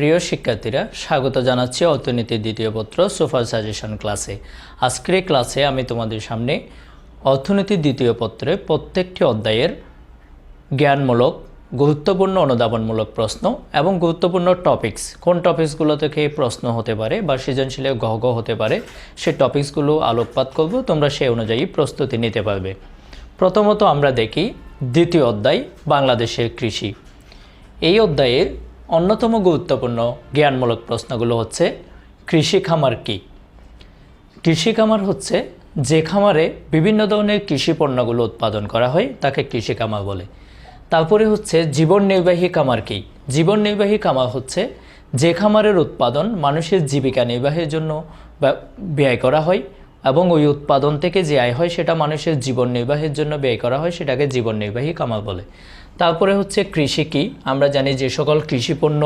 প্রিয় শিক্ষার্থীরা, স্বাগত জানাচ্ছি অর্থনীতির দ্বিতীয় পত্র সুপার সাজেশন ক্লাসে। আজকের ক্লাসে আমি তোমাদের সামনে অর্থনীতির দ্বিতীয় পত্রে প্রত্যেকটি অধ্যায়ের জ্ঞানমূলক, গুরুত্বপূর্ণ, অনুধাবনমূলক প্রশ্ন এবং গুরুত্বপূর্ণ টপিকস কোন টপিকসগুলো থেকে প্রশ্ন হতে পারে বা সৃজনশীলে গহ গহ হতে পারে, সেই টপিকসগুলো আলোকপাত করব, তোমরা সেই অনুযায়ী প্রস্তুতি নিতে পারবে। প্রথমত আমরা দেখি দ্বিতীয় অধ্যায়, বাংলাদেশের কৃষি। এই অধ্যায়ের অন্যতম গুরুত্বপূর্ণ জ্ঞানমূলক প্রশ্নগুলো হচ্ছে, কৃষি খামার কী? কৃষি খামার হচ্ছে যে খামারে বিভিন্ন ধরনের কৃষি পণ্যগুলো উৎপাদন করা হয়, তাকে কৃষি খামার বলে। তারপরে হচ্ছে জীবন নির্বাহী খামার কী? জীবন নির্বাহী খামার হচ্ছে যে খামারের উৎপাদন মানুষের জীবিকা নির্বাহের জন্য ব্যয় করা হয় এবং ওই উৎপাদন থেকে যে আয় হয় সেটা মানুষের জীবন নির্বাহের জন্য ব্যয় করা হয়, সেটাকে জীবন নির্বাহী খামার বলে। তারপরে হচ্ছে কৃষি কি? আমরা জানি যে সকল কৃষি পণ্য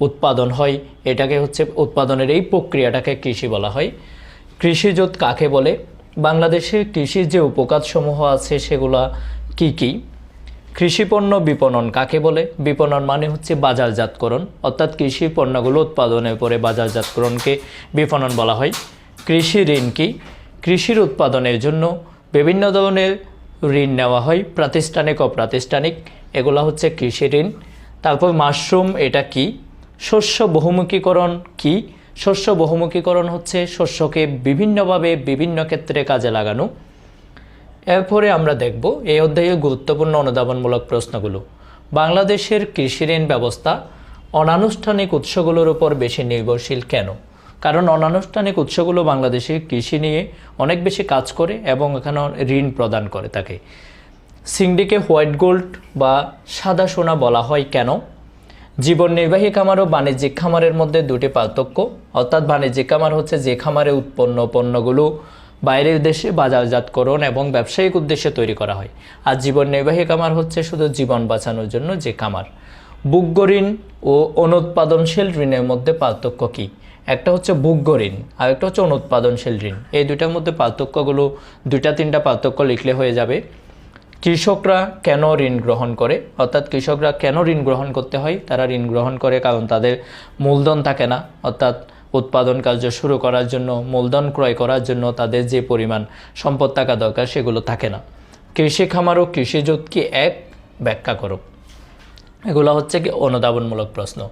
উৎপাদন হয়, এটাকে হচ্ছে উৎপাদনের এই প্রক্রিয়াটাকে কৃষি বলা হয়। কৃষিজোত কাকে বলে? বাংলাদেশে কৃষির যে উপকারসমূহ আছে সেগুলা কি কি? কৃষিপণ্য বিপণন কাকে বলে? বিপণন মানে হচ্ছে বাজারজাতকরণ, অর্থাৎ কৃষি পণ্যগুলো উৎপাদনের পরে বাজারজাতকরণকে বিপণন বলা হয়। কৃষি ঋণ কি? কৃষির উৎপাদনের জন্য বিভিন্ন ধরনের ঋণ নেওয়া হয়, প্রাতিষ্ঠানিক অপ্রাতিষ্ঠানিক এগুলো হচ্ছে কৃষি ঋণ। তারপর মাশরুম, এটা কি? শস্য বহুমুখীকরণ কি? শস্য বহুমুখীকরণ হচ্ছে শস্যকে বিভিন্নভাবে বিভিন্ন ক্ষেত্রে কাজে লাগানো। এরপরে আমরা দেখব এই অধ্যায়ে গুরুত্বপূর্ণ অনুধাবনমূলক প্রশ্নগুলো। বাংলাদেশের কৃষি ঋণ ব্যবস্থা অনানুষ্ঠানিক উৎসগুলোর উপর বেশি নির্ভরশীল কেন? কারণ অনানুষ্ঠানিক উৎসগুলো বাংলাদেশে কৃষি নিয়ে অনেক বেশি কাজ করে এবং এখানে ঋণ প্রদান করে থাকে সিংডিকে হোয়াইট গোল্ড বা সাদা সোনা বলা হয় কেন? জীবন নির্বাহী খামার ও বাণিজ্যিক খামারের মধ্যে দুটি পার্থক্য। অর্থাৎ বাণিজ্যিক খামার হচ্ছে যে খামারে উৎপন্ন পণ্যগুলো বাইরের দেশে বাজারজাতকরণ এবং ব্যবসায়িক উদ্দেশ্যে তৈরি করা হয়। আর জীবন নির্বাহী খামার হচ্ছে শুধু জীবন বাঁচানোর জন্য যে খামার। বুগ্য ঋণ ও অনুৎপাদনশীল ঋণের মধ্যে পার্থক্য কী? একটা হচ্ছে ভোগ্য ঋণ, আর একটা হচ্ছে অনুৎপাদনশীল ঋণ। এই দুটার মধ্যে পার্থক্যগুলো, দুইটা তিনটা পার্থক্য লিখলে হয়ে যাবে। কৃষকরা কেন ঋণ গ্রহণ করে? অর্থাৎ কৃষকরা কেন ঋণ গ্রহণ করতে হয়? তারা ঋণ গ্রহণ করে কারণ তাদের মূলধন থাকে না। অর্থাৎ উৎপাদন কার্য শুরু করার জন্য, মূলধন ক্রয় করার জন্য তাদের যে পরিমাণ সম্পদ থাকা দরকার সেগুলো থাকে না। কৃষি খামার ও কৃষিজোত কি এক ব্যাখ্যা করো এগুলো হচ্ছে কি অনুদাবনমূলক প্রশ্ন।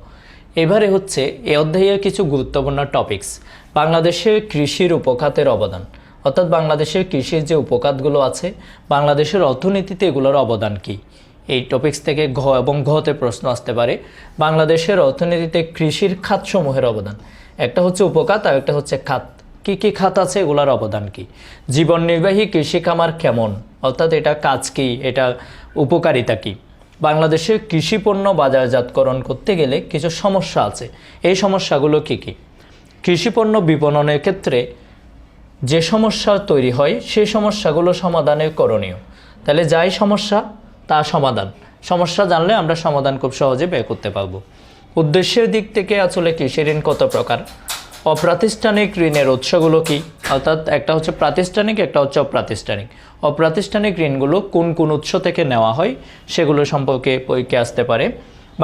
এবারে হচ্ছে এ অধ্যায়ের কিছু গুরুত্বপূর্ণ টপিকস বাংলাদেশের কৃষির উপখাতের অবদান। অর্থাৎ বাংলাদেশের কৃষির যে উপখাতগুলো আছে, বাংলাদেশের অর্থনীতিতে এগুলোর অবদান কি? এই টপিক্স থেকে ঘ এবং ঘতে প্রশ্ন আসতে পারে, বাংলাদেশের অর্থনীতিতে কৃষির খাতসমূহের অবদান। একটা হচ্ছে উপখাত আর একটা হচ্ছে খাত। কি কি খাত আছে, এগুলোর অবদান কি? জীবন নির্বাহী কৃষি খামার কেমন? অর্থাৎ এটা কাজ কি? এটা উপকারিতা কি? বাংলাদেশের কৃষি পণ্য বাজারজাতকরণ করতে গেলে কিছু সমস্যা আছে। এই সমস্যাগুলো কি কি? কৃষি পণ্য বিপণনের ক্ষেত্রে যে সমস্যা তৈরি হয়, সেই সমস্যাগুলো সমাধানের করণীয়। তাহলে যাই সমস্যা, তা সমাধান। সমস্যা জানলে আমরা সমাধান খুব সহজে বের করতে পারব। উদ্দেশ্যের দিক থেকে আসলে কৃষি ঋণ কত প্রকার? অপ্রাতিষ্ঠানিক ঋণের উৎসগুলো কি? অর্থাৎ একটা হচ্ছে প্রাতিষ্ঠানিক, একটা হচ্ছে অপ্রাতিষ্ঠানিক। অপ্রাতিষ্ঠানিক ঋণগুলো কোন কোন উৎস থেকে নেওয়া হয় সেগুলো সম্পর্কে পরীক্ষা আসতে পারে।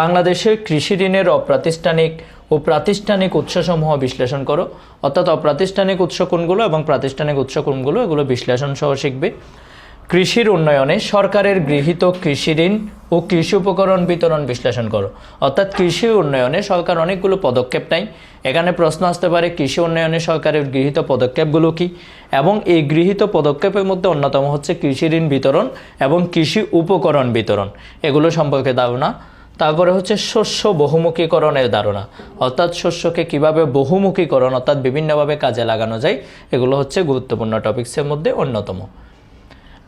বাংলাদেশের কৃষি ঋণের অপ্রাতিষ্ঠানিক ও প্রাতিষ্ঠানিক উৎসসমূহ বিশ্লেষণ করো। অর্থাৎ অপ্রাতিষ্ঠানিক উৎস কোনগুলো এবং প্রাতিষ্ঠানিক উৎস কোনগুলো, এগুলো বিশ্লেষণ সহ শিখবে। কৃষির উন্নয়নে সরকারের গৃহীত কৃষি ঋণ ও কৃষি উপকরণ বিতরণ বিশ্লেষণ করো। অর্থাৎ কৃষি উন্নয়নে সরকার অনেকগুলো পদক্ষেপ নেয়। এখানে প্রশ্ন আসতে পারে, কৃষি উন্নয়নে সরকারের গৃহীত পদক্ষেপগুলো কি? এবং এই গৃহীত পদক্ষেপের মধ্যে অন্যতম হচ্ছে কৃষি ঋণ বিতরণ এবং কৃষি উপকরণ বিতরণ। এগুলো সম্পর্কে ধারণা। তারপরে হচ্ছে শস্য বহুমুখীকরণের ধারণা। অর্থাৎ শস্যকে কীভাবে বহুমুখীকরণ, অর্থাৎ বিভিন্নভাবে কাজে লাগানো যায়, এগুলো হচ্ছে গুরুত্বপূর্ণ টপিক্সের মধ্যে অন্যতম।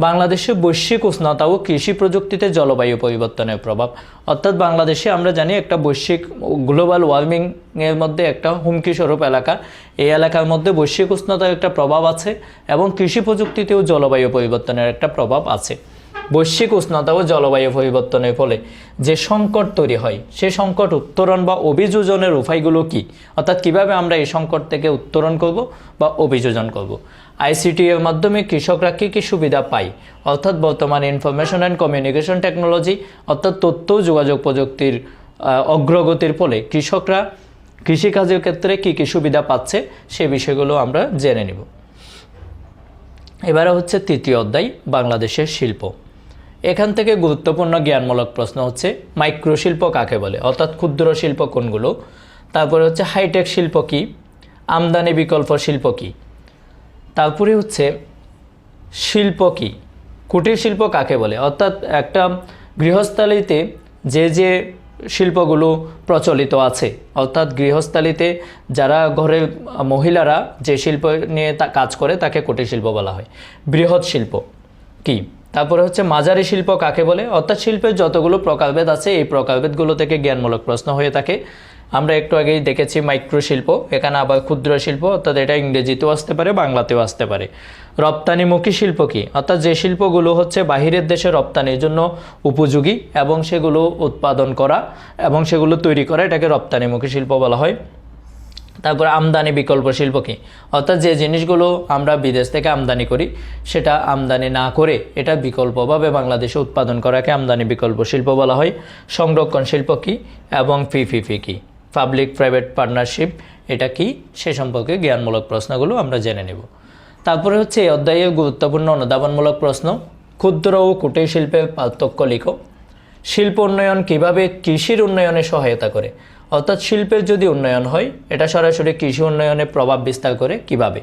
বাংলাদেশে বৈশ্বিক উষ্ণতা ও কৃষি প্রযুক্তিতে জলবায়ু পরিবর্তনের প্রভাব। অর্থাৎ বাংলাদেশে আমরা জানি একটা বৈশ্বিক গ্লোবাল ওয়ার্মিং এর মধ্যে একটা হুমকি স্বরূপ এলাকা। এই এলাকার মধ্যে বৈশ্বিক উষ্ণতার একটা প্রভাব আছে এবং কৃষি প্রযুক্তিতেও জলবায়ু পরিবর্তনের একটা প্রভাব আছে। বৈশ্বিক উষ্ণতা ও জলবায়ু পরিবর্তনের ফলে যে সংকট তৈরি হয়, সে সংকট উত্তরণ বা অভিযোজনের উপায়গুলো কি? অর্থাৎ কীভাবে আমরা এই সংকট থেকে উত্তরণ করব বা অভিযোজন করব? আইসিটি এর মাধ্যমে কৃষকরা কী কী সুবিধা পায়? অর্থাৎ বর্তমানে ইনফরমেশন অ্যান্ড কমিউনিকেশন টেকনোলজি অর্থাৎ তথ্য, যোগাযোগ প্রযুক্তির অগ্রগতির ফলে কৃষকরা কৃষিকাজের ক্ষেত্রে কী কী সুবিধা পাচ্ছে সে বিষয়গুলো আমরা জেনে নিব। এবারে হচ্ছে তৃতীয় অধ্যায়, বাংলাদেশের শিল্প। এখান থেকে গুরুত্বপূর্ণ জ্ঞানমূলক প্রশ্ন হচ্ছে মাইক্রো শিল্প কাকে বলে? অর্থাৎ ক্ষুদ্র শিল্প কোনগুলো? তারপরে হচ্ছে হাইটেক শিল্প কী? আমদানি বিকল্প শিল্প কী? তারপরে হচ্ছে শিল্প কী? কুটির শিল্প কাকে বলে? অর্থাৎ একটা গৃহস্থালিতে যে যে শিল্পগুলো প্রচলিত আছে, অর্থাৎ গৃহস্থালিতে যারা ঘরের মহিলারা যে শিল্প নিয়ে কাজ করে, তাকে কুটির শিল্প বলা হয়। বৃহৎ শিল্প কি? তারপরে হচ্ছে মাঝারি শিল্প কাকে বলে? অর্থাৎ শিল্পের যতগুলো প্রকারভেদ আছে, এই প্রকারভেদগুলো থেকে জ্ঞানমূলক প্রশ্ন হয়ে থাকে। আমরা একটু আগেই দেখেছি মাইক্রো শিল্প এখানে আবার ক্ষুদ্র শিল্প, অর্থাৎ এটা ইংরেজিতেও আসতে পারে, বাংলাতেও আসতে পারে। রপ্তানিমুখী শিল্প কি? অর্থাৎ যে শিল্পগুলো হচ্ছে বাহিরের দেশে রপ্তানির জন্য উপযোগী এবং সেগুলো উৎপাদন করা এবং সেগুলো তৈরি করা, এটাকে রপ্তানিমুখী শিল্প বলা হয়। তারপর আমদানি বিকল্প শিল্প কি? অর্থাৎ যে জিনিসগুলো আমরা বিদেশ থেকে আমদানি করি, সেটা আমদানি না করে এটা বিকল্পভাবে বাংলাদেশে উৎপাদন করাকে আমদানি বিকল্প শিল্প বলা হয়। সংরক্ষণ শিল্প কি এবং পিপিপি কি? পাবলিক প্রাইভেট পার্টনারশিপ এটা কি? সে সম্পর্কে জ্ঞানমূলক প্রশ্নগুলো আমরা জেনে নেব। তারপরে হচ্ছে এই অধ্যায়ে গুরুত্বপূর্ণ অনুধাবনমূলক প্রশ্ন, ক্ষুদ্র ও কুটির শিল্পের পার্থক্য লিখো। শিল্প উন্নয়ন কীভাবে কৃষির উন্নয়নে সহায়তা করে? অর্থাৎ শিল্পের যদি উন্নয়ন হয়, এটা সরাসরি কৃষি উন্নয়নে প্রভাব বিস্তার করে কীভাবে?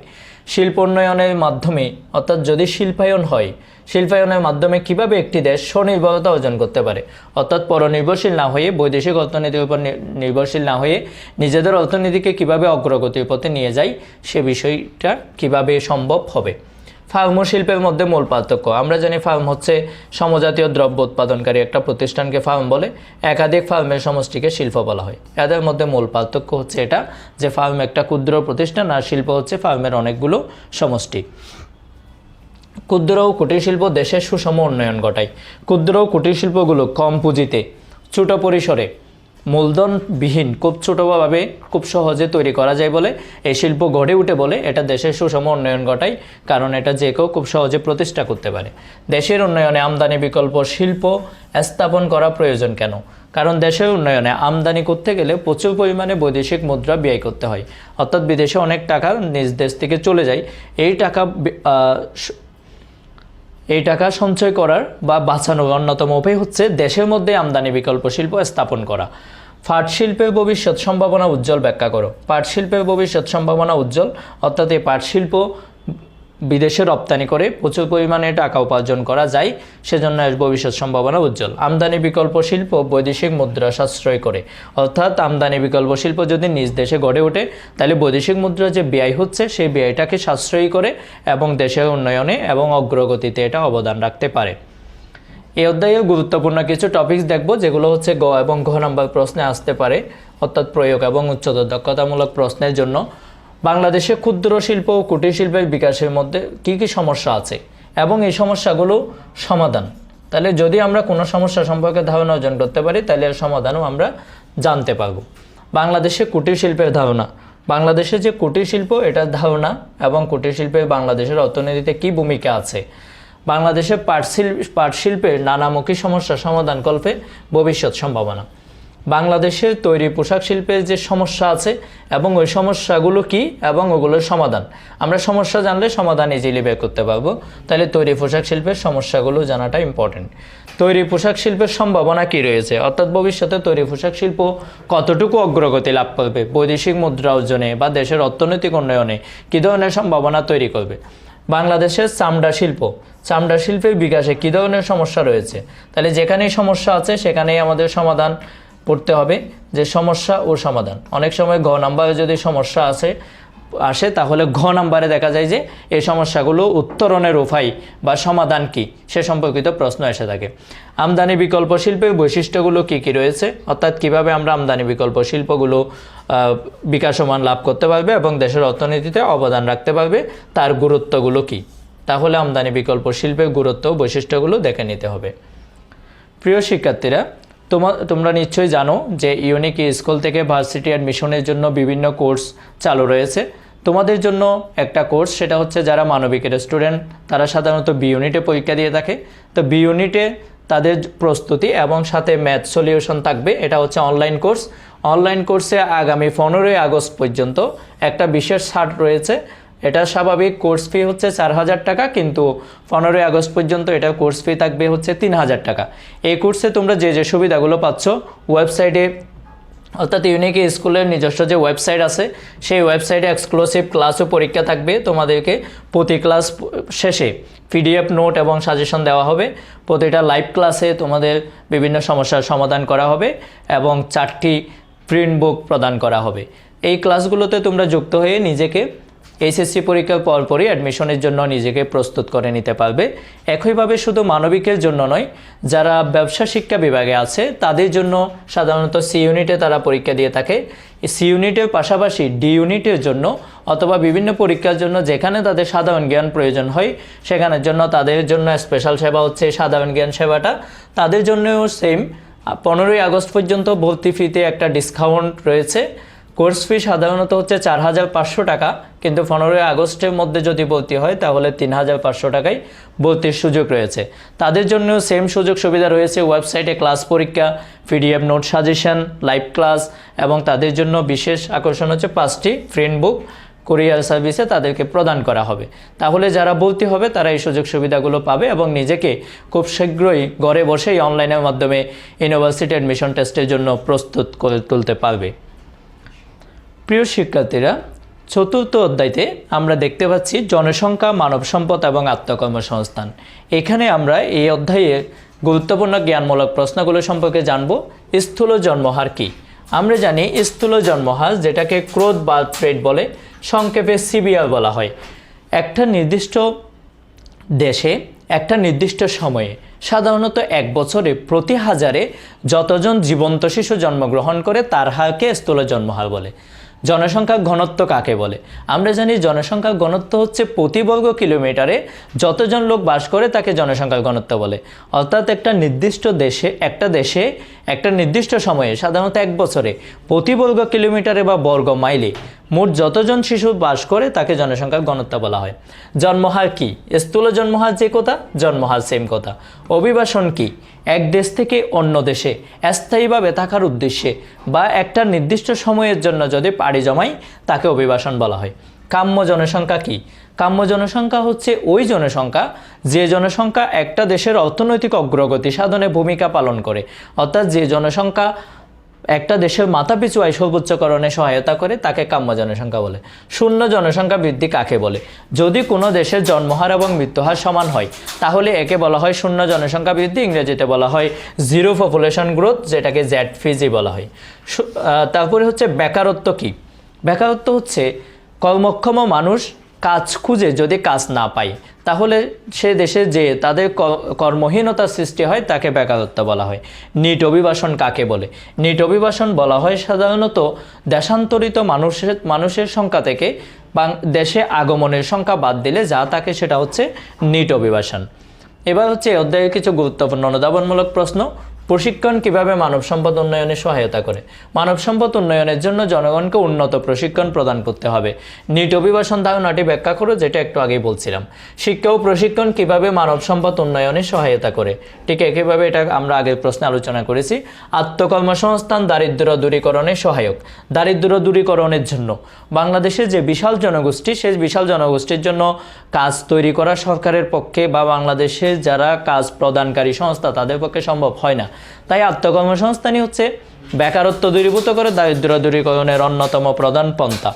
শিল্প উন্নয়নের মাধ্যমে, অর্থাৎ যদি শিল্পায়ন হয় শিল্পায়নের মাধ্যমে কীভাবে একটি দেশ স্বনির্ভরতা অর্জন করতে পারে? অর্থাৎ পরনির্ভরশীল না হয়ে, বৈদেশিক অর্থনীতির উপর নির্ভরশীল না হয়ে নিজেদের অর্থনীতিকে কীভাবে অগ্রগতির পথে নিয়ে যায় সে বিষয়টা কীভাবে সম্ভব হবে? ফার্ম শিল্পের মধ্যে মূল পার্থক্য। আমরা জানি ফার্ম হচ্ছে সমজাতীয় দ্রব্য উৎপাদনকারী একটা প্রতিষ্ঠানকে ফার্ম বলে। একাধিক ফার্মের সমষ্টিকে শিল্প বলা হয়। এদের মধ্যে মূল পার্থক্য হচ্ছে এটা যে ফার্ম একটা ক্ষুদ্র প্রতিষ্ঠান আর শিল্প হচ্ছে ফার্মের অনেকগুলো সমষ্টি। ক্ষুদ্র ও কুটির শিল্প দেশের সুষম উন্নয়ন ঘটায়। ক্ষুদ্র ও কুটির শিল্পগুলো কম পুঁজিতে, ছোট পরিসরে, মূলধনবিহীন, খুব ছোটোভাবে খুব সহজে তৈরি করা যায় বলে এই শিল্প গড়ে উঠে বলে এটা দেশের সুষম উন্নয়ন ঘটায়, কারণ এটা যে কেউ খুব সহজে প্রতিষ্ঠা করতে পারে। দেশের উন্নয়নে আমদানি বিকল্প শিল্প স্থাপন করা প্রয়োজন কেন? কারণ দেশের উন্নয়নে আমদানি করতে গেলে প্রচুর পরিমাণে বৈদেশিক মুদ্রা ব্যয় করতে হয়। অর্থাৎ বিদেশে অনেক টাকা নিজ দেশ থেকে চলে যায়। এই টাকা এই টাকা সঞ্চয় করার বা বাঁচানোর অন্যতম উপায় হচ্ছে দেশের মধ্যে আমদানি বিকল্প শিল্প স্থাপন করা। পাট শিল্পের ভবিষ্যৎ সম্ভাবনা উজ্জ্বল ব্যাখ্যা করো। পাট শিল্পের ভবিষ্যৎ সম্ভাবনা উজ্জ্বল, অর্থাৎ এই পাট শিল্প বিদেশে রপ্তানি করে প্রচুর পরিমাণে টাকা উপার্জন করা যায়, সেজন্য ভবিষ্যৎ সম্ভাবনা উজ্জ্বল। আমদানি বিকল্প শিল্প বৈদেশিক মুদ্রা সাশ্রয় করে। অর্থাৎ আমদানি বিকল্প শিল্প যদি নিজ দেশে গড়ে ওঠে, তাহলে বৈদেশিক মুদ্রা যে ব্যয় হচ্ছে, সেই ব্যয়টাকে সাশ্রয়ী করে এবং দেশের উন্নয়নে এবং অগ্রগতিতে এটা অবদান রাখতে পারে। এই অধ্যায়ে গুরুত্বপূর্ণ কিছু টপিকস দেখব, যেগুলো হচ্ছে গ এবং ঘ নম্বর প্রশ্নে আসতে পারে, অর্থাৎ প্রয়োগ এবং উচ্চতর দক্ষতামূলক প্রশ্নের জন্য। বাংলাদেশে ক্ষুদ্র শিল্প ও কুটির শিল্পের বিকাশের মধ্যে কী কী সমস্যা আছে? এবং এই সমস্যাগুলো সমাধান। তাহলে যদি আমরা কোনো সমস্যা সম্পর্কে ধারণা অর্জন করতে পারি, তাহলে এর সমাধানও আমরা জানতে পারব। বাংলাদেশে কুটির শিল্পের ধারণা। বাংলাদেশে যে কুটির শিল্প, এটার ধারণা এবং কুটির শিল্পের বাংলাদেশের অর্থনীতিতে কী ভূমিকা আছে? বাংলাদেশে পাট শিল্প পাট শিল্পের নানামুখী সমস্যা সমাধান কল্পে ভবিষ্যৎ সম্ভাবনা। বাংলাদেশের তৈরি পোশাক শিল্পের যে সমস্যা আছে এবং ওই সমস্যাগুলো কি এবং ওগুলোর সমাধান। আমরা সমস্যা জানলে সমাধান ইজিলি বের করতে পারব। তাহলে তৈরি পোশাক শিল্পের সমস্যাগুলো জানাটা ইম্পর্টেন্ট তৈরি পোশাক শিল্পের সম্ভাবনা কি রয়েছে? অর্থাৎ ভবিষ্যতে তৈরি পোশাক শিল্প কতটুকু অগ্রগতি লাভ করবে? বৈদেশিক মুদ্রা অর্জনে বা দেশের অর্থনৈতিক উন্নয়নে কী ধরনের সম্ভাবনা তৈরি করবে? বাংলাদেশের চামড়া শিল্প। চামড়া শিল্পের বিকাশে কী ধরনের সমস্যা রয়েছে? তাহলে যেখানেই সমস্যা আছে, সেখানেই আমাদের সমাধান। পড়তে হবে যে সমস্যা ও সমাধান। অনেক সময় ঘ নাম্বারে যদি সমস্যা আছে, আসে, তাহলে ঘ নাম্বারে দেখা যায় যে এই সমস্যাগুলো উত্তরণের উপায় বা সমাধান কি, সে সম্পর্কিত প্রশ্ন এসে থাকে। আমদানি বিকল্প শিল্পের বৈশিষ্ট্যগুলো কি কি রয়েছে? অর্থাৎ কীভাবে আমরা আমদানি বিকল্প শিল্পগুলো বিকাশমান লাভ করতে পারবে এবং দেশের অর্থনীতিতে অবদান রাখতে পারবে, তার গুরুত্বগুলো কি? তাহলে আমদানি বিকল্প শিল্পের গুরুত্ব বৈশিষ্ট্যগুলো দেখে নিতে হবে। প্রিয় শিক্ষার্থীরা তোমা, তোমরা নিশ্চয়ই জানো যে ইউনিক স্কুল থেকে ভার্সিটি অ্যাডমিশনের জন্য বিভিন্ন কোর্স চালু রয়েছে। তোমাদের জন্য একটা কোর্স, সেটা হচ্ছে যারা মানবিকের স্টুডেন্ট, তারা সাধারণত বি ইউনিটে পরীক্ষা দিয়ে থাকে। তো বি ইউনিটে তাদের প্রস্তুতি এবং সাথে ম্যাথ সলিউশন থাকবে, এটা হচ্ছে অনলাইন কোর্স অনলাইন কোর্সে আগামী পনেরোই আগস্ট পর্যন্ত একটা বিশেষ ছাড় রয়েছে। এটা স্বাভাবিক কোর্স ফি হচ্ছে চার হাজার টাকা, কিন্তু পনেরোই আগস্ট পর্যন্ত এটা কোর্স ফি থাকবে হচ্ছে তিন হাজার টাকা। এই কোর্সে তোমরা যে যে সুবিধাগুলো পাচ্ছ ওয়েবসাইটে অর্থাৎ ইউনিক স্কুলের নিজস্ব যে ওয়েবসাইট আছে, সেই ওয়েবসাইটে এক্সক্লুসিভ ক্লাস ও পরীক্ষা থাকবে তোমাদেরকে প্রতি ক্লাস শেষে। পিডিএফ নোট এবং সাজেশন দেওয়া হবে। প্রতিটা লাইভ ক্লাসে তোমাদের বিভিন্ন সমস্যার সমাধান করা হবে এবং চারটি প্রিন্ট বুক প্রদান করা হবে। এই ক্লাসগুলোতে তোমরা যুক্ত হয়ে নিজেকে এইচএসসি পরীক্ষার পরপরই অ্যাডমিশনের জন্য নিজেকে প্রস্তুত করে নিতে পারবে। একইভাবে শুধু মানবিকের জন্য নয়, যারা ব্যবসা শিক্ষা বিভাগে আছে, তাদের জন্য সাধারণত সি ইউনিটে তারা পরীক্ষা দিয়ে থাকে। সি ইউনিটের পাশাপাশি ডি ইউনিটের জন্য অথবা বিভিন্ন পরীক্ষার জন্য যেখানে তাদের সাধারণ জ্ঞান প্রয়োজন হয়, সেখানের জন্য তাদের জন্য স্পেশাল সেবা হচ্ছে সাধারণ জ্ঞান সেবাটা। তাদের জন্যও সেম পনেরোই আগস্ট পর্যন্ত ভর্তি ফিতে একটা ডিসকাউন্ট রয়েছে। কোর্স ফি সাধারণত হচ্ছে চার হাজার পাঁচশো টাকা, কিন্তু পনেরোই আগস্টের মধ্যে যদি ভর্তি হয়, তাহলে তিন হাজার পাঁচশো টাকায় ভর্তির সুযোগ রয়েছে। তাদের জন্য সেম সুযোগ সুবিধা রয়েছে ওয়েবসাইটে ক্লাস পরীক্ষা PDF note suggestion live class এবং তাদের জন্য বিশেষ আকর্ষণ হচ্ছে পাঁচটি ফ্রেন্ড বুক কুরিয়ার সার্ভিসে তাদেরকে প্রদান করা হবে। তাহলে যারা ভর্তি হবে, তারা এই সুযোগ সুবিধাগুলো পাবে এবং নিজেকে খুব শীঘ্রই ঘরে বসেই অনলাইনের মাধ্যমে ইউনিভার্সিটি অ্যাডমিশন টেস্টের জন্য প্রস্তুত করে তুলতে পারবে। প্রিয় শিক্ষার্থীরা, চতুর্থ অধ্যায়তে আমরা দেখতে পাচ্ছি জনসংখ্যা, মানব সম্পদ এবং আত্মকর্মসংস্থান। এখানে আমরা এই অধ্যায়ে গুরুত্বপূর্ণ জ্ঞানমূলক প্রশ্নগুলো সম্পর্কে জানব, স্থূল জন্মহার কী? আমরা জানি স্থূল জন্মহার, যেটাকে ক্রোধ বা ট্রেড বলে, সংক্ষেপে সিবিআর বলা হয়। একটা নির্দিষ্ট দেশে, একটা নির্দিষ্ট সময়ে, সাধারণত এক বছরে প্রতি হাজারে যতজন জীবন্ত শিশু জন্মগ্রহণ করে, তার হারকে স্থূল জন্মহার বলে। জনসংখ্যা ঘনত্ব কাকে বলে? আমরা জানি জনসংখ্যা ঘনত্ব হচ্ছে প্রতি বর্গ কিলোমিটারে যতজন লোক বাস করে তাকে জনসংখ্যা ঘনত্ব বলে। অর্থাৎ একটা নির্দিষ্ট দেশে, একটা দেশে, একটা নির্দিষ্ট সময়ে, সাধারণত এক বছরে প্রতি বর্গ কিলোমিটারে বা বর্গ মাইলে মোট যতজন শিশু বাস করে তাকে জনসংখ্যার ঘনত্ব বলা হয়। জন্মহার কি? স্থূল জন্মহার যে কথা, জন্মহার সেম কথা। অভিবাসন কি? এক দেশ থেকে অন্য দেশে, স্থায়ীভাবে থাকার উদ্দেশ্যে বা একটা নির্দিষ্ট সময়ের জন্য যদি পাড়ি জমাই তাকে অভিবাসন বলা হয়। কাম্য জনসংখ্যা কি? কাম্য জনসংখ্যা হচ্ছে ওই জনসংখ্যা, যে জনসংখ্যা একটা দেশের অর্থনৈতিক অগ্রগতি সাধনে ভূমিকা পালন করে। অর্থাৎ যে জনসংখ্যা একটা দেশের মাথাপিছু আয় সর্বোচ্চকরণে সহায়তা করে তাকে কাম্য জনসংখ্যা বলে। শূন্য জনসংখ্যা বৃদ্ধি কাকে বলে? যদি কোনো দেশের জন্মহার এবং মৃত্যুহার সমান হয়, তাহলে একে বলা হয় শূন্য জনসংখ্যা বৃদ্ধি, ইংরেজিতে বলা হয় জিরো পপুলেশন গ্রোথ, যেটাকে জ্যাট ফিজি বলা হয়। তারপরে হচ্ছে বেকারত্ব কি? বেকারত্ব হচ্ছে কর্মক্ষম মানুষ কাজ খুঁজে যদি কাজ না পায়, তাহলে সে দেশে যে তাদের ক- কর্মহীনতার সৃষ্টি হয় তাকে বেকারত্ব বলা হয়। নিট অভিবাসন কাকে বলে? নিট অভিবাসন বলা হয় সাধারণত দেশান্তরিত মানুষের মানুষের সংখ্যা থেকে দেশে আগমনের সংখ্যা বাদ দিলে যা থাকে সেটা হচ্ছে নিট অভিবাসন। এবার হচ্ছে অধ্যায়ের কিছু গুরুত্বপূর্ণ অনুধাবনমূলক প্রশ্ন। প্রশিক্ষণ কীভাবে মানব সম্পদ উন্নয়নে সহায়তা করে? মানব সম্পদ উন্নয়নের জন্য জনগণকে উন্নত প্রশিক্ষণ প্রদান করতে হবে। নিট অভিবাসন ধারণাটি ব্যাখ্যা করো, যেটা একটু আগেই বলছিলাম। শিক্ষা ও প্রশিক্ষণ কীভাবে মানব সম্পদ উন্নয়নে সহায়তা করে? ঠিক একইভাবে এটা আমরা আগের প্রশ্নে আলোচনা করেছি। আত্মকর্মসংস্থান দারিদ্র দূরীকরণে সহায়ক। দারিদ্র দূরীকরণের জন্য। বাংলাদেশে যে বিশাল জনগোষ্ঠী, সেই বিশাল জনগোষ্ঠীর জন্য কাজ তৈরি করা সরকারের পক্ষে বা বাংলাদেশে যারা কাজ প্রদানকারী সংস্থা, তাদের পক্ষে সম্ভব হয় না। তাই আত্মকর্মসংস্থানই হচ্ছে বেকারত্ব দূরীভূত করে দারিদ্র দূরীকরণের অন্যতম প্রধান পন্থা।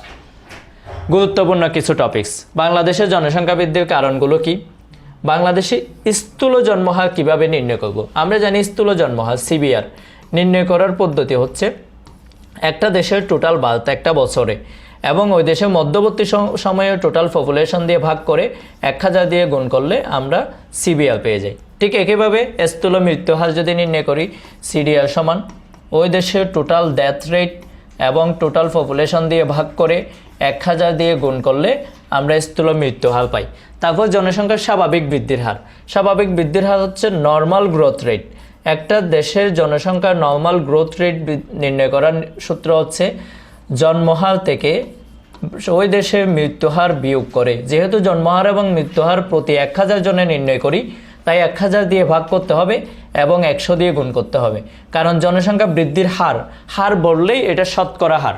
গুরুত্বপূর্ণ কিছু টপিকস বাংলাদেশের জনসংখ্যা বৃদ্ধির কারণগুলো কি? বাংলাদেশে স্থূল জন্মহার কীভাবে নির্ণয় করব? আমরা জানি স্থূল জন্মহার সিবিআর নির্ণয় করার পদ্ধতি হচ্ছে একটা দেশের টোটাল বার্থ একটা বছরে এবং ওই দেশের মধ্যবর্তী সম- সময়ে টোটাল পপুলেশন দিয়ে ভাগ করে এক হাজার দিয়ে গুণ করলে আমরা সিবিআর পেয়ে যাই। ঠিক একইভাবে স্থূল মৃত্যু হার যদি নির্ণয় করি সিডিআর সমান, ওই দেশের টোটাল ডেথ রেট এবং টোটাল পপুলেশন দিয়ে ভাগ করে এক হাজার দিয়ে গুণ করলে আমরা স্থূল মৃত্যু হার পাই। তারপর জনসংখ্যার স্বাভাবিক বৃদ্ধির হার। স্বাভাবিক বৃদ্ধির হার হচ্ছে নর্মাল গ্রোথ রেট একটা দেশের জনসংখ্যার নর্মাল গ্রোথ রেট নির্ণয় করার সূত্র হচ্ছে, জন্মহার থেকে ওই দেশের মৃত্যুহার বিয়োগ করে। যেহেতু জন্মহার এবং মৃত্যুহার প্রতি এক হাজার জনে নির্ণয় করি তাই এক হাজার দিয়ে ভাগ করতে হবে এবং একশো দিয়ে গুণ করতে হবে। কারণ জনসংখ্যা বৃদ্ধির হার হার বললেই এটা শতকরা হার।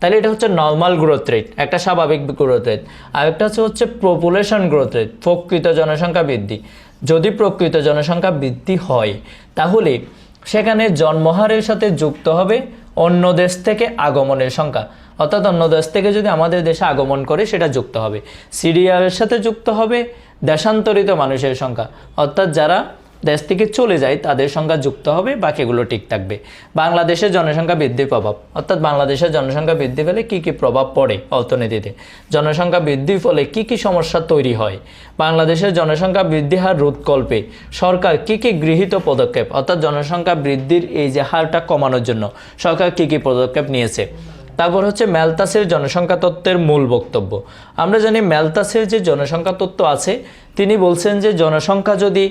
তাহলে এটা হচ্ছে নর্মাল গ্রোথ রেট একটা স্বাভাবিক গ্রোথ রেট আর একটা হচ্ছে হচ্ছে পপুলেশন গ্রোথ রেট প্রকৃত জনসংখ্যা বৃদ্ধি। যদি প্রকৃত জনসংখ্যা বৃদ্ধি হয়, তাহলে সেখানে জন্মহারের সাথে যুক্ত হবে অন্য দেশ থেকে আগমনের সংখ্যা। অর্থাৎ অন্য দেশ থেকে যদি আমাদের দেশে আগমন করে, সেটা যুক্ত হবে। সিরিয়ালের সাথে যুক্ত হবে দেশান্তরিত মানুষের সংখ্যা। অর্থাৎ যারা দেশ থেকে চলে যায়, তাদের সংখ্যা যুক্ত হবে, বাকিগুলো ঠিক থাকবে। বাংলাদেশের জনসংখ্যা বৃদ্ধির প্রভাব। অর্থাৎ বাংলাদেশের জনসংখ্যা বৃদ্ধি পেলে কী কী প্রভাব পড়ে অর্থনীতিতে? জনসংখ্যা বৃদ্ধির ফলে কী কী সমস্যা তৈরি হয়? বাংলাদেশের জনসংখ্যা বৃদ্ধি হার রোধকল্পে সরকার কী কী গৃহীত পদক্ষেপ? অর্থাৎ জনসংখ্যা বৃদ্ধির এই যে হারটা কমানোর জন্য সরকার কী কী পদক্ষেপ নিয়েছে? তারপর হচ্ছে ম্যালতাসের জনসংখ্যা তত্ত্বের মূল বক্তব্য। আমরা জানি ম্যালতাসের যে জনসংখ্যা তত্ত্ব আছে, তিনি বলছেন যে জনসংখ্যা যদি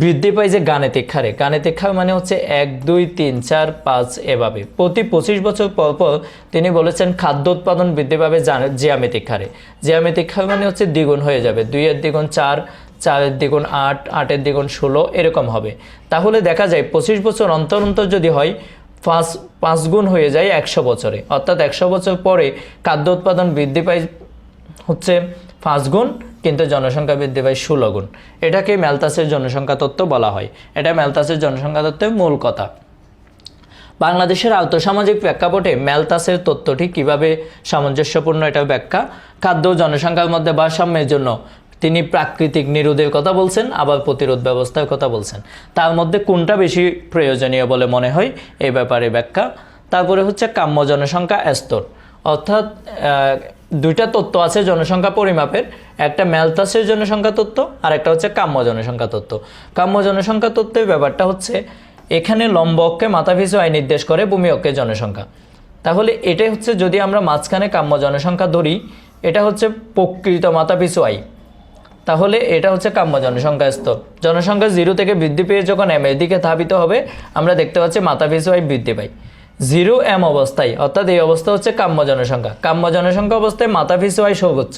বৃদ্ধি পায় যে গাণিতিক হারে গাণিতিক হার মানে হচ্ছে এক, দুই, তিন, চার, পাঁচ এভাবে। প্রতি পঁচিশ বছর পর পর তিনি বলেছেন খাদ্য উৎপাদন বৃদ্ধি পাবে জিয়ামিতিক হারে জিয়ামিতিক হার মানে হচ্ছে দ্বিগুণ হয়ে যাবে। দুইয়ের দ্বিগুণ চার, চারের দ্বিগুণ আট, আটের দ্বিগুণ ষোলো এরকম হবে। তাহলে দেখা যায় পঁচিশ বছর অন্তর অন্তর যদি হয় পাঁচ পাঁচ গুণ হয়ে যায় একশো বছরে। অর্থাৎ একশো বছর পরে খাদ্য উৎপাদন বৃদ্ধি পায় হচ্ছে পাঁচ গুণ কিন্তু জনসংখ্যা বৃদ্ধি পায় ষোলো গুণ। এটাকে ম্যালতাসের জনসংখ্যা তত্ত্ব বলা হয়। এটা ম্যালতাসের জনসংখ্যা তত্ত্বের মূল কথা। বাংলাদেশের আর্থসামাজিক প্রেক্ষাপটে ম্যালতাসের তত্ত্বটি কীভাবে সামঞ্জস্যপূর্ণ এটা ব্যাখ্যা? খাদ্য জনসংখ্যার মধ্যে ভারসাম্যের জন্য তিনি প্রাকৃতিক নিরোধের কথা বলছেন, আবার প্রতিরোধ ব্যবস্থার কথা বলছেন। তার মধ্যে কোনটা বেশি প্রয়োজনীয় বলে মনে হয়? এই ব্যাপারে ব্যাখ্যা। তারপরে হচ্ছে কাম্য জনসংখ্যা স্তর। অর্থাৎ দুইটা তত্ত্ব আছে জনসংখ্যা পরিমাপের। একটা ম্যালতাসের জনসংখ্যা তত্ত্ব আর একটা হচ্ছে কাম্য জনসংখ্যা তত্ত্ব। কাম্য জনসংখ্যা তত্ত্বের ব্যাপারটা হচ্ছে, এখানে লম্ব অক্ষে মাথাপিছু আয় নির্দেশ করে ভূমি অক্ষের জনসংখ্যা। তাহলে এটাই হচ্ছে যদি আমরা মাঝখানে কাম্য জনসংখ্যা ধরি, এটা হচ্ছে প্রকৃত মাথাপিছু আয় তাহলে এটা হচ্ছে কাম্য জনসংখ্যা স্তর জনসংখ্যা জিরো থেকে বৃদ্ধি পেয়ে যখন এম এর দিকে ধাবিত হবে, আমরা দেখতে পাচ্ছি মাথাপিছু আয় বৃদ্ধি পাই জিরো এম অবস্থায়, অর্থাৎ এই অবস্থা হচ্ছে কাম্য জনসংখ্যা। কাম্য জনসংখ্যা অবস্থায় মাথাপিছু আয় সর্বোচ্চ।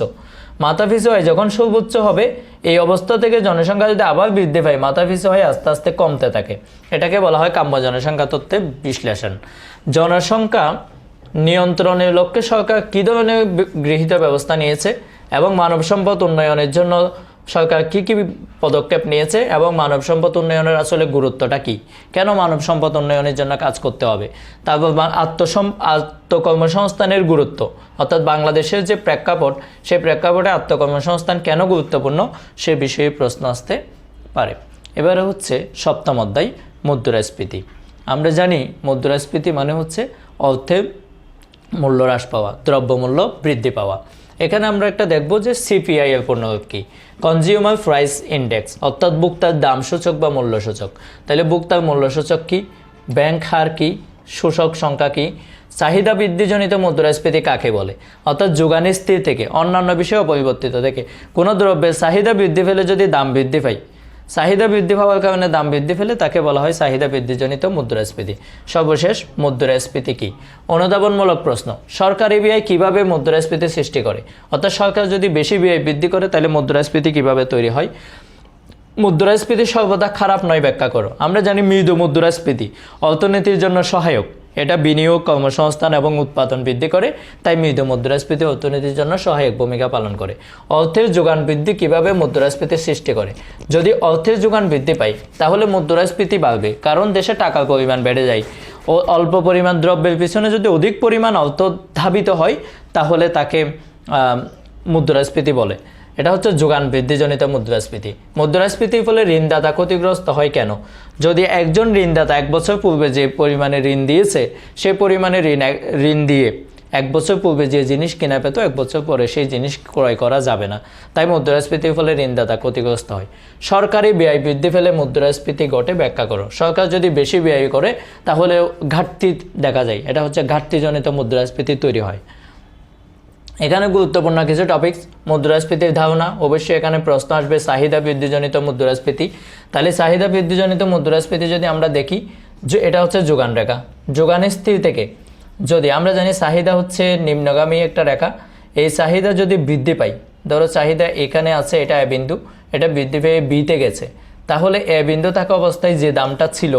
মাথাপিছু আয় যখন সর্বোচ্চ হবে, এই অবস্থা থেকে জনসংখ্যা যদি আবার বৃদ্ধি পায় মাথাপিছু আয় আস্তে আস্তে কমতে থাকে। এটাকে বলা হয় কাম্য জনসংখ্যা তত্ত্বের বিশ্লেষণ। জনসংখ্যা নিয়ন্ত্রণের লক্ষ্যে সরকার কী ধরনের গৃহীত ব্যবস্থা নিয়েছে? এবং মানব সম্পদ উন্নয়নের জন্য সরকার কী কী পদক্ষেপ নিয়েছে এবং মানব সম্পদ উন্নয়নের আসলে গুরুত্বটা কী? কেন মানব সম্পদ উন্নয়নের জন্য কাজ করতে হবে? তারপর আত্মসম, আত্মকর্মসংস্থানের গুরুত্ব। অর্থাৎ বাংলাদেশের যে প্রেক্ষাপট, সেই প্রেক্ষাপটে আত্মকর্মসংস্থান কেন গুরুত্বপূর্ণ সে বিষয়ে প্রশ্ন আসতে পারে। এবারে হচ্ছে সপ্তম অধ্যায়, মুদ্রাস্ফীতি। আমরা জানি মুদ্রাস্ফীতি মানে হচ্ছে অর্থের মূল্য হ্রাস পাওয়া, দ্রব্যমূল্য বৃদ্ধি পাওয়া। এখানে আমরা একটা দেখব যে সিপিআই এর পূর্ণরূপ কি? কনজিউমার প্রাইস ইন্ডেক্স অর্থাৎ ভোক্তার দাম সূচক বা মূল্য সূচক তাহলে ভোক্তার মূল্য সূচক কি? ব্যাংক হার কি? শোষক সংখ্যা কি? চাহিদা বৃদ্ধিজনিত মুদ্রাস্ফীতি কাকে বলে? অর্থাৎ যোগান স্থির থেকে, অন্যান্য বিষয়ে অপরিবর্তিত থেকে। কোনো দ্রব্যের চাহিদা বৃদ্ধি পেলে যদি দাম বৃদ্ধি পায় চাহিদা বৃদ্ধি পাওয়ার কারণে দাম বৃদ্ধি পেলে তাকে বলা হয় চাহিদা বৃদ্ধিজনিত মুদ্রাস্ফীতি। সর্বশেষ, মুদ্রাস্ফীতি কী? অনুধাবনমূলক প্রশ্ন, সরকারি ব্যয় কীভাবে মুদ্রাস্ফীতি সৃষ্টি করে? অর্থাৎ সরকার যদি বেশি ব্যয় বৃদ্ধি করে, তাহলে মুদ্রাস্ফীতি কীভাবে তৈরি হয়? মুদ্রাস্ফীতি সর্বদা খারাপ নয়, ব্যাখ্যা করো। আমরা জানি মৃদু মুদ্রাস্ফীতি, অর্থনীতির জন্য সহায়ক। এটা বিনিয়োগ, কর্মসংস্থান এবং উৎপাদন বৃদ্ধি করে, তাই মৃদু মুদ্রাস্ফীতি অর্থনীতির জন্য সহায়ক ভূমিকা পালন করে। অর্থের যোগান বৃদ্ধি কীভাবে মুদ্রাস্ফীতির সৃষ্টি করে? যদি অর্থের যোগান বৃদ্ধি পায় তাহলে মুদ্রাস্ফীতি বাড়বে, কারণ দেশে টাকার পরিমাণ বেড়ে যায়। ও অল্প পরিমাণ দ্রব্যের পিছনে যদি অধিক পরিমাণ অর্থ ধাবিত হয়, তাহলে তাকে মুদ্রাস্ফীতি বলে। এটা হচ্ছে যোগান বৃদ্ধিজনিত মুদ্রাস্ফীতি। মুদ্রাস্ফীতির ফলে ঋণদাতা ক্ষতিগ্রস্ত হয় কেন? যদি একজন ঋণদাতা এক বছর পূর্বে যে পরিমাণে ঋণ দিয়েছে, সে পরিমাণে ঋণ ঋণ দিয়ে এক বছর পূর্বে যে জিনিস কেনা পেত, এক বছর পরে সেই জিনিস ক্রয় করা যাবে না। তাই মুদ্রাস্ফীতির ফলে ঋণদাতা ক্ষতিগ্রস্ত হয়। সরকারি ব্যয় বৃদ্ধি ফেলে মুদ্রাস্ফীতি ঘটে, ব্যাখ্যা করো। সরকার যদি বেশি ব্যয় করে তাহলে ঘাটতি দেখা যায়। এটা হচ্ছে ঘাটতিজনিত মুদ্রাস্ফীতি তৈরি হয়। এখানে গুরুত্বপূর্ণ কিছু টপিকস মুদ্রাস্ফীতির ধারণা। অবশ্যই এখানে প্রশ্ন আসবে, চাহিদা বৃদ্ধিজনিত মুদ্রাস্ফীতি। তাহলে চাহিদা বৃদ্ধিজনিত মুদ্রাস্ফীতি যদি আমরা দেখি, যে এটা হচ্ছে যোগান রেখা। যোগানের স্থির থেকে যদি আমরা জানি চাহিদা হচ্ছে নিম্নগামী একটা রেখা, এই চাহিদা যদি বৃদ্ধি পাই ধরো চাহিদা এখানে আছে, এটা এ বিন্দু, এটা বৃদ্ধি পেয়ে বিতে গেছে। তাহলে এ বিন্দু থাকা অবস্থায় যে দামটা ছিল,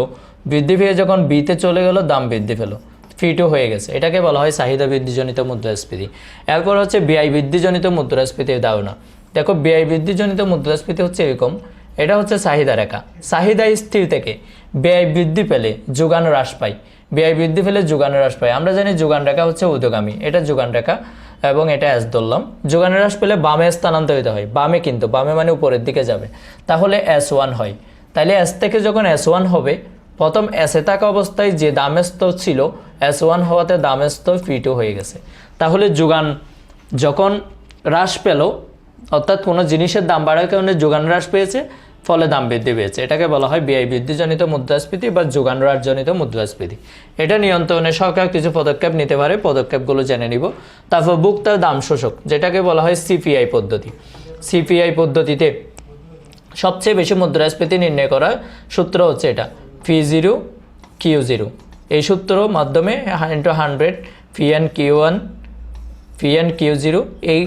বৃদ্ধি পেয়ে যখন বিতে চলে গেল, দাম বৃদ্ধি পেল। ফিটও হয়ে গেছে। এটাকে বলা হয় চাহিদা বৃদ্ধিজনিত মুদ্রাস্ফীতি। এরপর হচ্ছে ব্যয় বৃদ্ধিজনিত মুদ্রাস্ফীতির ধারণা। দেখো, ব্যয় বৃদ্ধিজনিত মুদ্রাস্ফীতি হচ্ছে এরকম, এটা হচ্ছে চাহিদা রেখা। চাহিদা স্থির থেকে ব্যয় বৃদ্ধি পেলে যোগান হ্রাস পায়। ব্যয় বৃদ্ধি পেলে যোগান হ্রাস পায়। আমরা জানি যোগান রেখা হচ্ছে উদ্যোগামী। এটা যোগান রেখা এবং এটা এস ধরলাম। যোগান হ্রাস পেলে বামে স্থানান্তরিত হয়। বামে কিন্তু, বামে মানে উপরের দিকে যাবে। তাহলে অ্যাস ওয়ান হয়। তাহলে এস থেকে যখন অ্যাস ওয়ান হবে প্রথম এসে থাকা অবস্থায় যে দামের স্তর ছিল, এস ওয়ান হওয়াতে দামের স্তর ফি টু হয়ে গেছে। তাহলে যোগান যখন হ্রাস পেল, অর্থাৎ কোনো জিনিসের দাম বাড়ার কারণে যোগান হ্রাস পেয়েছে, ফলে দাম বৃদ্ধি পেয়েছে। এটাকে বলা হয় ব্যয় বৃদ্ধিজনিত মুদ্রাস্ফীতি বা যোগান হ্রাসজনিত মুদ্রাস্ফীতি। এটা নিয়ন্ত্রণে সরকার কিছু পদক্ষেপ নিতে পারে, পদক্ষেপগুলো জেনে নিব। তারপর ভোক্তার দাম শোষক, যেটাকে বলা হয় সিপিআই পদ্ধতি। সিপিআই পদ্ধতিতে সবচেয়ে বেশি মুদ্রাস্ফীতি নির্ণয় করার সূত্র হচ্ছে এটা। ফি জিরো কিউ জিরো এই সূত্র মাধ্যমে into hundred phi n q one phi n q zero এই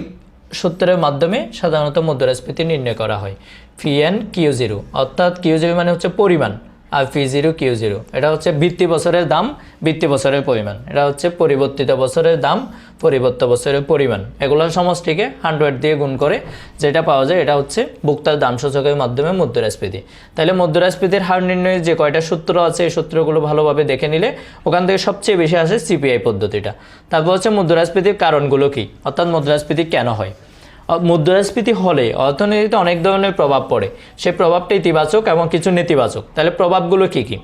সূত্রের মাধ্যমে সাধারণত মুদ্রাস্ফীতি নির্ণয় করা হয়। ফি এন কিউ জিরো অর্থাৎ কিউ জিরো মানে হচ্ছে পরিমাণ। আর ফি জিরো কিউ জিরো এটা হচ্ছে বৃত্তি বছরের দাম বৃত্তি বছরের পরিমাণ। এটা হচ্ছে পরিবর্তিত বছরের দাম পরিবর্তিত বছরের পরিমাণ। এগুলোর সমষ্টিকে হান্ড্রেড দিয়ে গুণ করে যেটা পাওয়া যায়, এটা হচ্ছে ভোক্তার দাম সূচকের মাধ্যমে মুদ্রাস্ফীতি। তাহলে মুদ্রাস্ফীতির হার নির্ণয়ের যে কয়টা সূত্র আছে, এই সূত্রগুলো ভালোভাবে দেখে নিলে ওখান থেকে সবচেয়ে বেশি আসে সিপিআই পদ্ধতিটা। তারপর হচ্ছে মুদ্রাস্ফীতির কারণগুলো কী? অর্থাৎ মুদ্রাস্ফীতি কেন হয়? মুদ্রাস্ফীতি হলে অর্থনীতিতে অনেক ধরনের প্রভাব পড়ে। সেই প্রভাবটা ইতিবাচক এবং কিছু নেতিবাচক। তাহলে প্রভাবগুলো কি কি?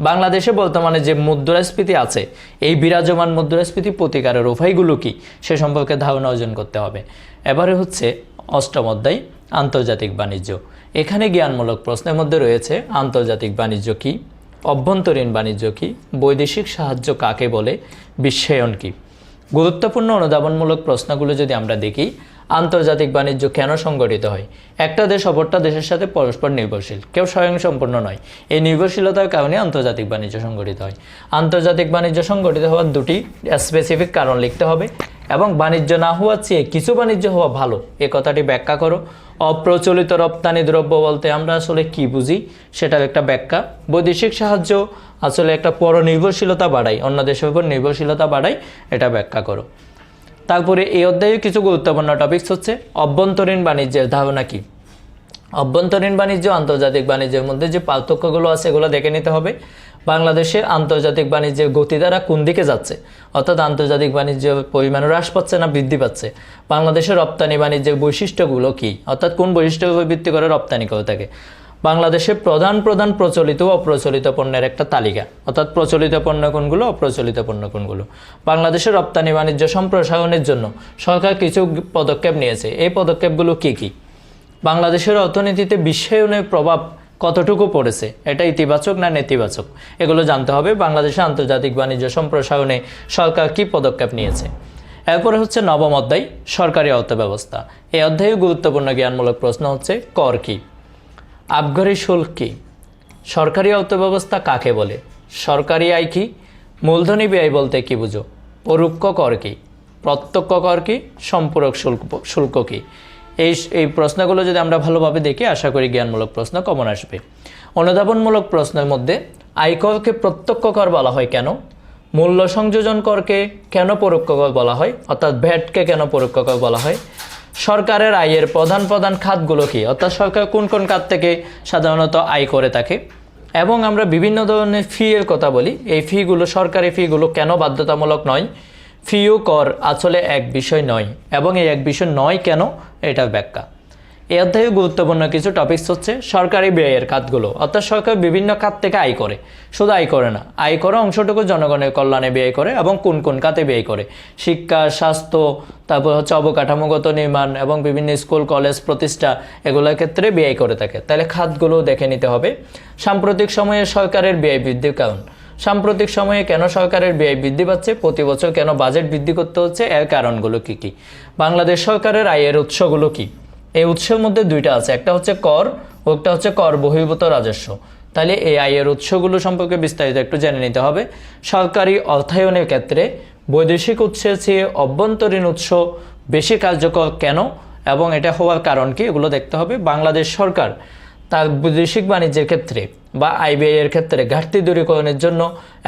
বাংলাদেশে বর্তমানে যে মুদ্রাস্ফীতি আছে, এই বিরাজমান মুদ্রাস্ফীতি প্রতিকারের উপায়গুলো কি? সে সম্পর্কে ধারণা অর্জন করতে হবে। এবারে হচ্ছে অষ্টম অধ্যায়, আন্তর্জাতিক বাণিজ্য। এখানে জ্ঞানমূলক প্রশ্নের মধ্যে রয়েছে, আন্তর্জাতিক বাণিজ্য কি? অভ্যন্তরীণ বাণিজ্য কি? বৈদেশিক সাহায্য কাকে বলে? বিশ্বায়ন কি? গুরুত্বপূর্ণ অনুধাবনমূলক প্রশ্নগুলো যদি আমরা দেখি আন্তর্জাতিক বাণিজ্য কেন সংগঠিত হয়? একটা দেশ অপরটা দেশের সাথে পরস্পর নির্ভরশীল, কেউ স্বয়ংসম্পূর্ণ নয়। এই নির্ভরশীলতার কারণে আন্তর্জাতিক বাণিজ্য সংগঠিত হয়। আন্তর্জাতিক বাণিজ্য সংগঠিত হওয়ার দুটি স্পেসিফিক কারণ লিখতে হবে এবং বাণিজ্য না হওয়ার চেয়ে কিছু বাণিজ্য হওয়া ভালো। এ কথাটি ব্যাখ্যা করো। অপ্রচলিত রপ্তানি দ্রব্য বলতে আমরা আসলে কি বুঝি? সেটার একটা ব্যাখ্যা। বৈদেশিক সাহায্য আসলে একটা পরনির্ভরশীলতা বাড়ায়, অন্য দেশের উপর নির্ভরশীলতা বাড়ায়, এটা ব্যাখ্যা করো। তারপরে এই অধ্যায়ে কিছু গুরুত্বপূর্ণ টপিকস হচ্ছে অভ্যন্তরীণ বাণিজ্যের ধারণা কি? অভ্যন্তরীণ বাণিজ্য, আন্তর্জাতিক বাণিজ্যের মধ্যে যে পার্থক্যগুলো আছে, এগুলো দেখে নিতে হবে। বাংলাদেশে আন্তর্জাতিক বাণিজ্যের গতিধারা কোন দিকে যাচ্ছে? অর্থাৎ আন্তর্জাতিক বাণিজ্যের পরিমাণ হ্রাস পাচ্ছে না বৃদ্ধি পাচ্ছে? বাংলাদেশের রপ্তানি বাণিজ্যের বৈশিষ্ট্যগুলো কি? অর্থাৎ কোন বৈশিষ্ট্যের উপর ভিত্তি করে রপ্তানি করে থাকে? বাংলাদেশে প্রধান প্রধান প্রচলিত ও অপ্রচলিত পণ্যের একটা তালিকা। অর্থাৎ প্রচলিত পণ্য কোনগুলো, অপ্রচলিত পণ্য কোনগুলো। বাংলাদেশের রপ্তানি বাণিজ্য সম্প্রসারণের জন্য সরকার কিছু পদক্ষেপ নিয়েছে। এই পদক্ষেপগুলো কি কি? বাংলাদেশের অর্থনীতিতে বিশ্বায়নের প্রভাব কতটুকু পড়েছে? এটা ইতিবাচক না নেতিবাচক? এগুলো জানতে হবে। বাংলাদেশে আন্তর্জাতিক বাণিজ্য সম্প্রসারণে সরকার কী পদক্ষেপ নিয়েছে? এরপরে হচ্ছে নবম অধ্যায়, সরকারি অর্থব্যবস্থা। এই অধ্যায়ে গুরুত্বপূর্ণ জ্ঞানমূলক প্রশ্ন হচ্ছে, কর কী? আবগারি শুল্ক কী? সরকারি অর্থব্যবস্থা কাকে বলে? সরকারি আয় কি? মূলধনী ব্যয় বলতে কি বুঝো? পরোক্ষ কর কি? প্রত্যক্ষ কর কি? সম্পূরক শুল্ক শুল্ক কি? এই এই প্রশ্নগুলো যদি আমরা ভালোভাবে দেখি, আশা করি জ্ঞানমূলক প্রশ্ন কমন আসবে। অনুধাবনমূলক প্রশ্নের মধ্যে আয়করকে প্রত্যক্ষ কর বলা হয় কেন? মূল্য সংযোজন করকে কেন পরোক্ষ কর বলা হয়? অর্থাৎ ভ্যাটকে কেন পরোক্ষ কর বলা হয়? সরকারের আয়ের প্রধান প্রধান খাতগুলো কী? অর্থাৎ সরকার কোন কোন খাত থেকে সাধারণত আয় করে থাকে? এবং আমরা বিভিন্ন ধরনের ফি এর কথা বলি। এই ফিগুলো সরকারি ফিগুলো কেন বাধ্যতামূলক নয়? ফিও কর আসলে এক বিষয় নয়। এবং এই এক বিষয় নয় কেন? এটা ব্যাখ্যা। এই অধ্যায়ে গুরুত্বপূর্ণ কিছু টপিকস হচ্ছে সরকারি ব্যয়ের খাতগুলো। অর্থাৎ সরকার বিভিন্ন খাত থেকে আয় করে। শুধু আয় করে না, আয় করা অংশটুকু জনগণের কল্যাণে ব্যয় করে এবং কোন কোন খাতে ব্যয় করে। শিক্ষা, স্বাস্থ্য, তারপর হচ্ছে অবকাঠামোগত নির্মাণ এবং বিভিন্ন স্কুল, কলেজ প্রতিষ্ঠা, এগুলোর ক্ষেত্রে ব্যয় করে থাকে। তাহলে খাতগুলো দেখে নিতে হবে। সাম্প্রতিক সময়ে সরকারের ব্যয় বৃদ্ধির কারণ সাম্প্রতিক সময়ে কেন সরকারের ব্যয় বৃদ্ধি পাচ্ছে? প্রতি বছর কেন বাজেট বৃদ্ধি করতে হচ্ছে? এর কারণগুলো কি কি? বাংলাদেশ সরকারের আয়ের উৎসগুলো কি? এই উৎসের মধ্যে দুইটা আছে। একটা হচ্ছে কর, ও একটা হচ্ছে কর, বহির্ভূত রাজস্ব। তাহলে এই আয়ের উৎসগুলো সম্পর্কে বিস্তারিত একটু জেনে নিতে হবে। সরকারি অর্থায়নের ক্ষেত্রে বৈদেশিক উৎসের চেয়ে অভ্যন্তরীণ উৎস বেশি কার্যকর কেন এবং এটা হওয়ার কারণ কি এগুলো দেখতে হবে। বাংলাদেশ সরকার তার বৈদেশিক বাণিজ্যের ক্ষেত্রে বা আইবিআই এর ক্ষেত্রে ঘাটতি দূরীকরণের জন্য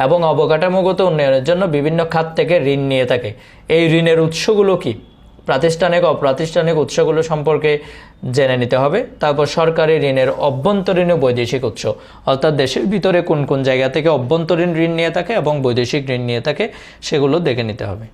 এবং অবকাঠামোগত উন্নয়নের জন্য বিভিন্ন খাত থেকে ঋণ নিয়ে থাকে। এই ঋণের উৎসগুলো কি? প্রাতিষ্ঠানিক অপ্রাতিষ্ঠানিক উৎসগুলো সম্পর্কে জেনে নিতে হবে। তারপর সরকারি ঋণের অভ্যন্তরীণ ও বৈদেশিক উৎস। অর্থাৎ দেশের ভিতরে কোন কোন জায়গা থেকে অভ্যন্তরীণ ঋণ নিয়ে থাকে এবং বৈদেশিক ঋণ নিয়ে থাকে, সেগুলো দেখে নিতে হবে।